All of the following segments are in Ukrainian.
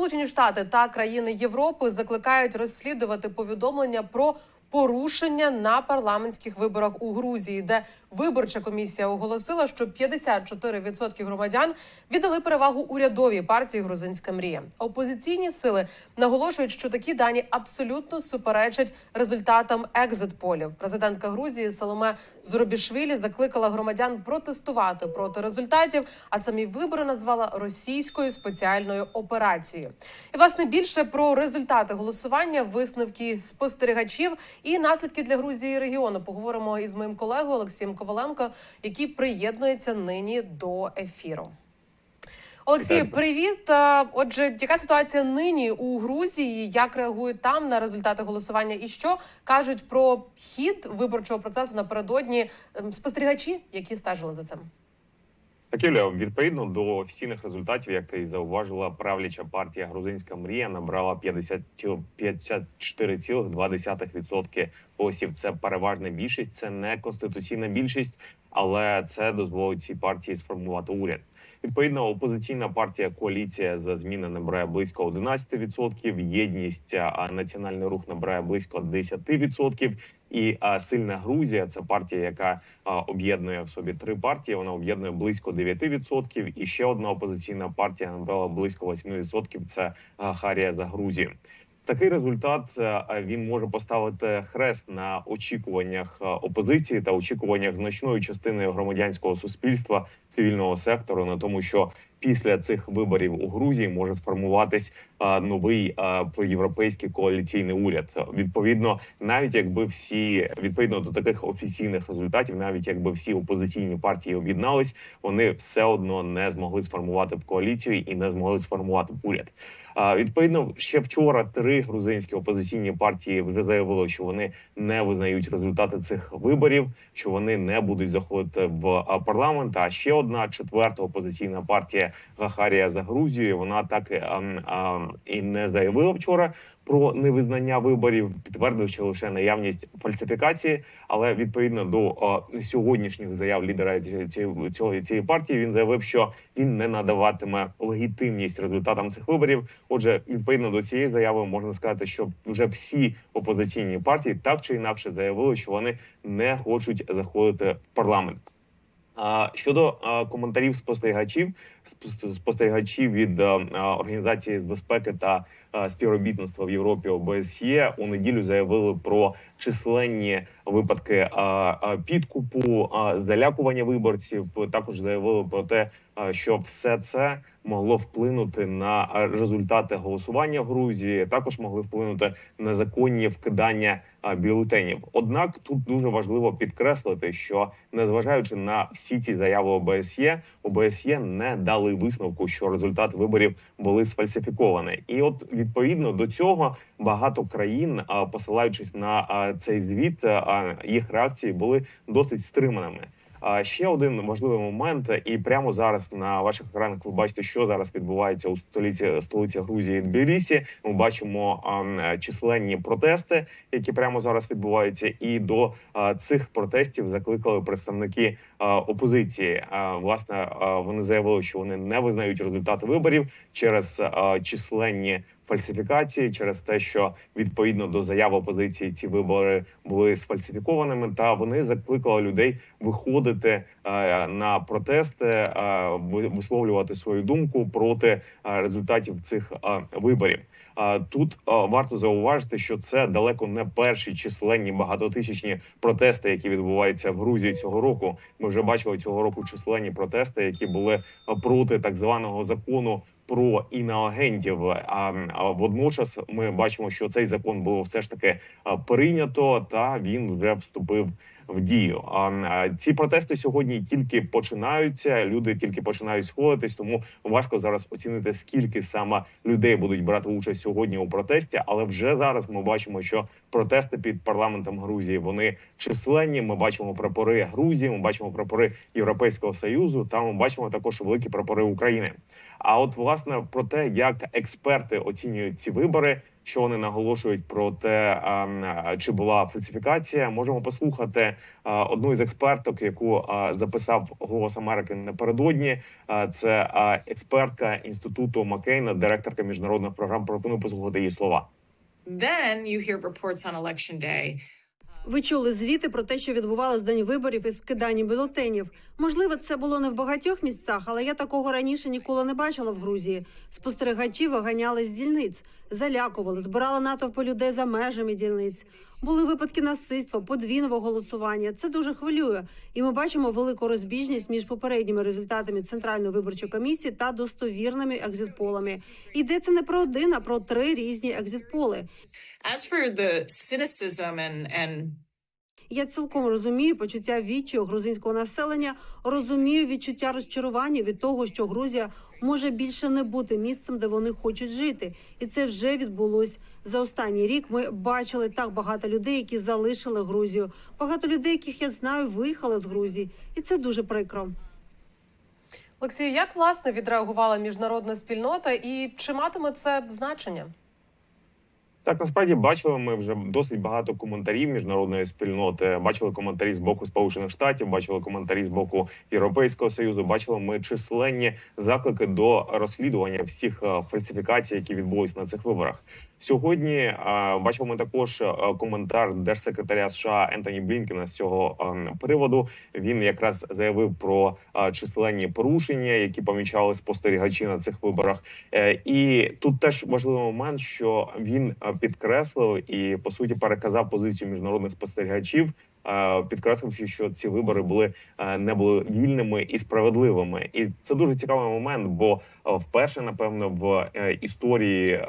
Сполучені Штати та країни Європи закликають розслідувати повідомлення про порушення на парламентських виборах у Грузії, де виборча комісія оголосила, що 54% громадян віддали перевагу урядовій партії Грузинська мрія. Опозиційні сили наголошують, що такі дані абсолютно суперечать результатам екзит-полів. Президентка Грузії Саломе Зуробішвілі закликала громадян протестувати проти результатів, а самі вибори назвала російською спеціальною операцією. І власне більше про результати голосування, висновки спостерігачів і наслідки для Грузії і регіону поговоримо із моїм колегою Олексієм Коваленко, який приєднується нині до ефіру. Олексій, привіт. Отже, яка ситуація нині у Грузії? Як реагують там на результати голосування? І що кажуть про хід виборчого процесу напередодні ем, спостерігачі, які стежили за цим? Так, Юля, відповідно до офіційних результатів, як ти і зауважила, правляча партія Грузинська мрія набрала 50 54,2% голосів. Це переважна більшість, це не конституційна більшість, але це дозволить цій партії сформувати уряд. Відповідно, опозиційна партія коаліція за зміни набирає близько 11%, Єдність а національний рух набирає близько 10%, І а, сильна Грузія це партія, яка а, об'єднує в собі три партії. Вона об'єднує близько 9%. І ще одна опозиційна партія набрала близько 8%. Це Харія за Грузію. Такий результат е, він може поставити хрест на очікуваннях е, опозиції та очікуваннях значної частини громадянського суспільства цивільного сектору на тому, що після цих виборів у Грузії може сформуватись е, новий проєвропейський коаліційний уряд. Відповідно, навіть якби всі відповідно до таких офіційних результатів, навіть якби всі опозиційні партії об'єднались, вони все одно не змогли сформувати б коаліцію і не змогли сформувати уряд. Відповідно, ще вчора три грузинські опозиційні партії вже заявили, що вони не визнають результати цих виборів, що вони не будуть заходити в парламент. А ще одна четверта опозиційна партія Гахарія за Грузію. Вона так а, а, і не заявила вчора про невизнання виборів, підтвердивши лише наявність фальсифікації. Але відповідно до а, сьогоднішніх заяв лідера ці- ці- цього цієї партії він заявив, що він не надаватиме легітимність результатам цих виборів. Отже, відповідно до цієї заяви можна сказати, що вже всі опозиційні партії так чи інакше заявили, що вони не хочуть заходити в парламент. Щодо коментарів спостерігачів, спос- спостерігачів від організації з безпеки та співробітництва в Європі ОБСЄ у неділю заявили про численні випадки підкупу, залякування виборців. Також заявили про те, що все це могло вплинути на результати голосування в Грузії. Також могли вплинути на законні вкидання бюлетенів. Однак тут дуже важливо підкреслити, що незважаючи на всі ці заяви ОБСЄ, ОБСЄ не дали висновку, що результат виборів були сфальсифіковані. І от відповідно до цього багато країн, посилаючись на цей звіт, їх реакції були досить стриманими. Ще один важливий момент, і прямо зараз на ваших екранах ви бачите, що зараз відбувається у столиці столиці Грузії Тбілісі. Ми бачимо численні протести, які прямо зараз відбуваються, і до цих протестів закликали представники опозиції. Власне, вони заявили, що вони не визнають результати виборів через численні фальсифікації, через те, що відповідно до заяв опозиції ці вибори були сфальсифікованими, та вони закликали людей виходити е, на протести, е, висловлювати свою думку проти е, результатів цих виборів. Тут варто зауважити, що це далеко не перші численні багатотисячні протести, які відбуваються в Грузії цього року. Ми вже бачили цього року численні протести, які були проти так званого закону про іноагентів. А, водночас ми бачимо, що цей закон було все ж таки прийнято, та він вже вступив в дію. А, ці протести сьогодні тільки починаються. Люди тільки починають сходитись, тому важко зараз оцінити скільки саме людей будуть брати участь сьогодні у протесті. Але вже зараз ми бачимо, що протести під парламентом Грузії вони численні. Ми бачимо прапори Грузії, ми бачимо прапори Європейського союзу. Та ми бачимо також великі прапори України. А от власне про те, як експерти оцінюють ці вибори, що вони наголошують про те, чи була фальсифікація. Можемо послухати одну із експерток, яку записав Голос Америки напередодні. Це експертка інституту Маккейна, директорка міжнародних програм. Пропоную послухати її слова. Then you hear reports on election day Ви чули звіти про те, що відбувалося день виборів із вкиданням бюлетенів. Можливо, це було не в багатьох місцях, але я такого раніше ніколи не бачила в Грузії. Спостерігачі виганяли з дільниць, залякували, збирали натовпи людей за межами дільниць. Були випадки насильства, подвійного голосування. Це дуже хвилює, і ми бачимо велику розбіжність між попередніми результатами центральної виборчої комісії та достовірними екзитполами. Йдеться не про один, а про три різні екзитполи. As for the cynicism and and Я цілком розумію почуття відчаю грузинського населення, розумію відчуття розчарування від того, що Грузія може більше не бути місцем, де вони хочуть жити, і це вже відбулось за останній рік. Ми бачили так багато людей, які залишили Грузію. Багато людей, яких я знаю, виїхали з Грузії, і це дуже прикро. Олексію, як власне відреагувала міжнародна спільнота, і чи матиме це значення? Так, насправді бачили ми вже досить багато коментарів міжнародної спільноти. Бачили коментарі з боку Сполучених Штатів, бачили коментарі з боку Європейського союзу. Бачили ми численні заклики до розслідування всіх е, фальсифікацій, які відбулись на цих виборах. Сьогодні е, бачимо ми також е, коментар держсекретаря США Ентоні Блінкена з цього приводу. Він якраз заявив про численні порушення, які помічали спостерігачі на цих виборах. І тут теж важливий момент, що він підкреслив і по суті переказав позицію міжнародних спостерігачів. Підкресливши, що ці вибори були не були вільними і справедливими, і це дуже цікавий момент. Бо вперше, напевно, в е, історії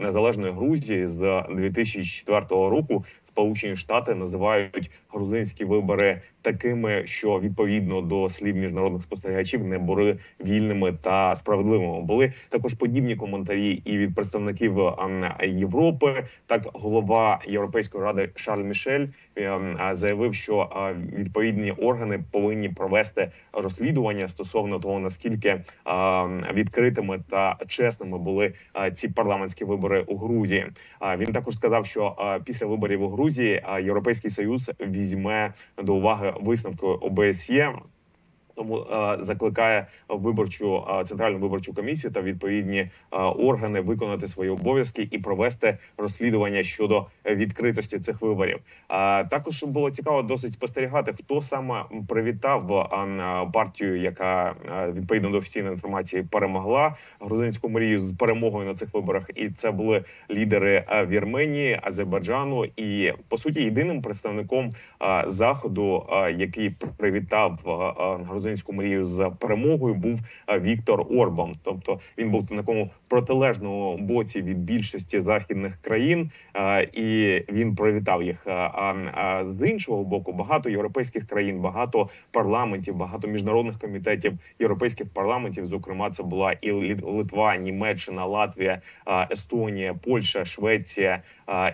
незалежної Грузії з 2004 року Сполучені Штати називають грузинські вибори такими, що відповідно до слів міжнародних спостерігачів не були вільними та справедливими. Були також подібні коментарі і від представників Європи. Так, голова Європейської ради Шарль Мішель е, заявив, що відповідні органи повинні провести розслідування стосовно того наскільки відкритими та чесними були ці парламентські вибори у Грузії. Він також сказав, що після виборів у Грузії Європейський Союз візьме до уваги висновки ОБСЄ. Тому е, закликає виборчу е, центральну виборчу комісію та відповідні е, органи виконати свої обов'язки і провести розслідування щодо відкритості цих виборів. Також було цікаво досить спостерігати, хто саме привітав партію, яка відповідно до офіційної інформації перемогла грузинську мрію з перемогою на цих виборах. І це були лідери Вірменії, Азербайджану, і по суті єдиним представником заходу, який привітав е, грузинську мрію з перемогою, був е, Віктор Орбан. Тобто він був на такому протилежному боці від більшості західних країн, е, і він привітав їх. Е, А з іншого боку, багато європейських країн, багато парламентів, багато міжнародних комітетів європейських парламентів. Зокрема, це була і Литва, Німеччина, Латвія, Естонія, Польща, Швеція,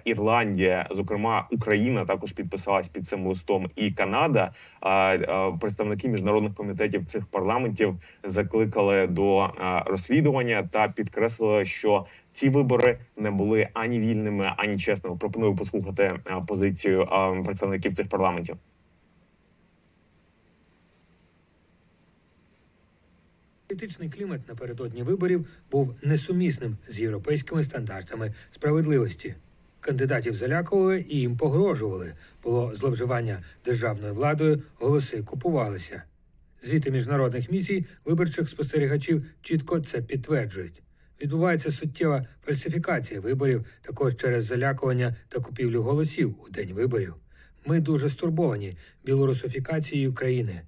Ірландія. Зокрема, Україна також підписалась під цим листом, і Канада. Представники міжнародних комітетів цих парламентів закликали до е, розслідування та підкреслили, що ці вибори не були ані вільними, ані чесними. Пропоную послухати е, позицію е, представників цих парламентів. Політичний клімат напередодні виборів був несумісним з європейськими стандартами справедливості. Кандидатів залякували і їм погрожували. Було зловживання державною владою, голоси купувалися. Звіти міжнародних місій виборчих спостерігачів чітко це підтверджують. Відбувається суттєва фальсифікація виборів також через залякування та купівлю голосів у день виборів. Ми дуже стурбовані білорусифікацією країни.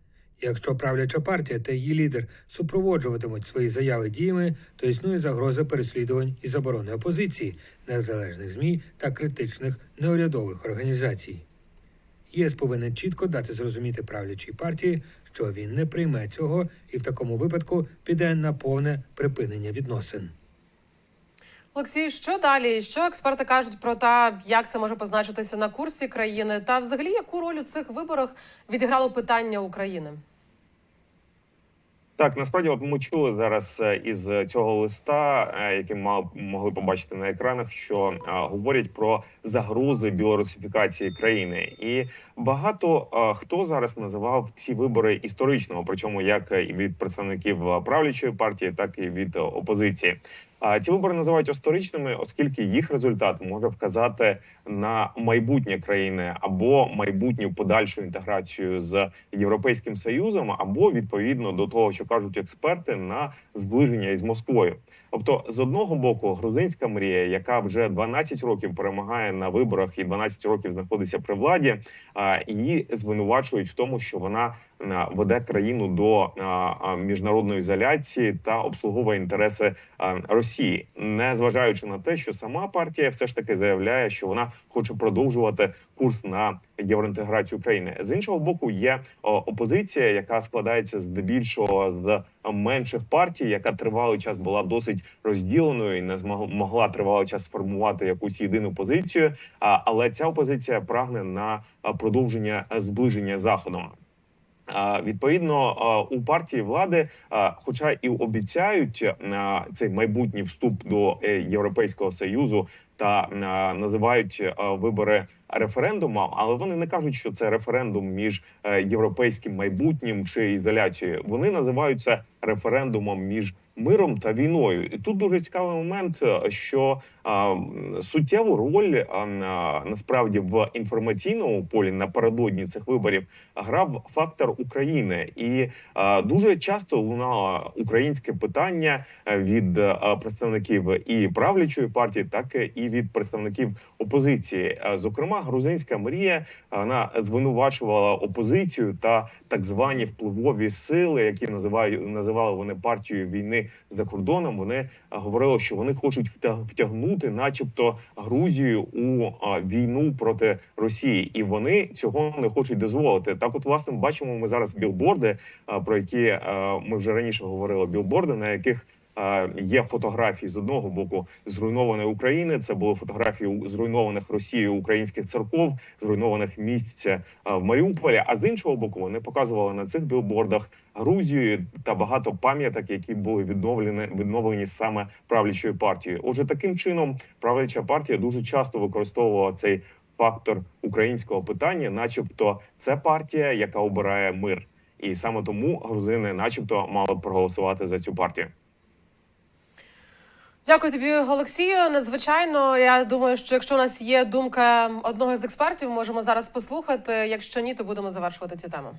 Якщо правляча партія та її лідер супроводжуватимуть свої заяви діями, то існує загроза переслідувань і заборони опозиції, незалежних змі та критичних неурядових організацій. ЄС повинен чітко дати зрозуміти правлячій партії, що він не прийме цього і в такому випадку піде на повне припинення відносин. Олексій, що далі? Що експерти кажуть про те, як це може позначитися на курсі країни, та взагалі яку роль у цих виборах відіграло питання України? Так, насправді, от ми чули зараз е, із цього листа, е, який мав могли побачити на екранах, що а, говорять про загрози білорусифікації країни, і багато а, хто зараз називав ці вибори історичними, причому як і від представників е, правлячої партії, так і від е, опозиції. Ці вибори називають історичними, оскільки їх результат може вказати на майбутнє країни або майбутню подальшу інтеграцію з європейським союзом, або відповідно до того, що кажуть експерти, на зближення із Москвою. Тобто, з одного боку, грузинська мрія, яка вже 12 років перемагає на виборах і 12 років знаходиться при владі, її звинувачують в тому, що вона веде країну до а, а, міжнародної ізоляції та обслуговує інтереси Росії, не зважаючи на те, що сама партія все ж таки заявляє, що вона хоче продовжувати курс на євроінтеграцію країни. З іншого боку, є опозиція, яка складається здебільшого з менших партій, яка тривалий час була досить розділеною і не могла тривалий час сформувати якусь єдину позицію. Але ця опозиція прагне на продовження зближення заходом. Відповідно, у партії влади, хоча і обіцяють цей майбутній вступ до е, Європейського союзу та а, називають а, вибори референдумом, але вони не кажуть, що це референдум між е, європейським майбутнім чи ізоляцією. Вони називають це референдумом між миром та війною. І тут дуже цікавий момент, е, що суттєву роль насправді в інформаційному полі напередодні цих виборів грав фактор України, і дуже часто лунало українське питання е, від е, представників і правлячої партії, так і від представників опозиції. Е, Зокрема, грузинська мрія е, вона звинувачувала опозицію та так звані впливові сили, які називають називали вони партією війни за кордоном. Вони е, говорили, що вони хочуть втя- втягнути, начебто, Грузію у війну проти Росії, і вони цього не хочуть дозволити. Так, от власне бачимо ми зараз білборди, про які ми вже раніше говорили. Білборди, на яких Є фотографії з одного боку зруйнованої України. Це були фотографії зруйнованих Росією українських церков, зруйнованих місць в Маріуполі. А з іншого боку, вони показували на цих білбордах Грузію та багато пам'яток, які були відновлені відновлені саме правлячою партією. Отже, таким чином правляча партія дуже часто використовувала цей фактор українського питання, начебто, це партія, яка обирає мир, і саме тому грузини, начебто, мали проголосувати за цю партію. Дякую тобі, Олексію. Надзвичайно, я думаю, що якщо у нас є думка одного з експертів, можемо зараз послухати. Якщо ні, то будемо завершувати цю тему.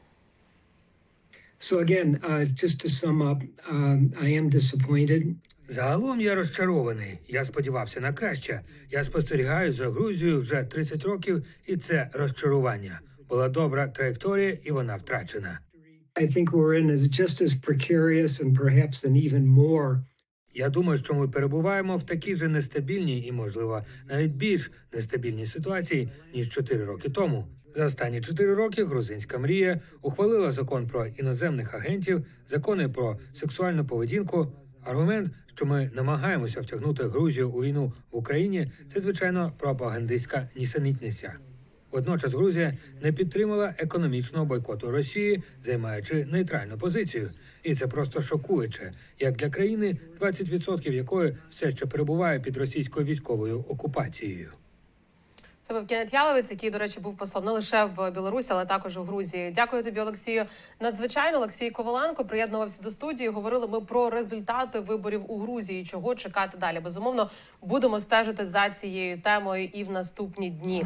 So again, uh, just to sum up, um, I am disappointed. Загалом я розчарований. Я сподівався на краще. Я спостерігаю за Грузією вже 30 років, і це розчарування. Була добра траєкторія, і вона втрачена. I think we're in as just as precarious and perhaps an even more Я думаю, що ми перебуваємо в такій же нестабільній і, можливо, навіть більш нестабільній ситуації ніж 4 роки тому. За останні 4 роки грузинська мрія ухвалила закон про іноземних агентів, закони про сексуальну поведінку. Аргумент, що ми намагаємося втягнути Грузію у війну в Україні, це звичайно пропагандистська нісенітниця. Водночас Грузія не підтримала економічного бойкоту Росії, займаючи нейтральну позицію, і це просто шокуюче, як для країни, 20% якої все ще перебуває під російською військовою окупацією. Це був Кенет Яловець, який, до речі, був послом не лише в Білорусі, але також у Грузії. Дякую тобі, Олексію. Надзвичайно Олексій Коваленко приєднувався до студії. Говорили ми про результати виборів у Грузії. Чого чекати далі? Безумовно, будемо стежити за цією темою і в наступні дні.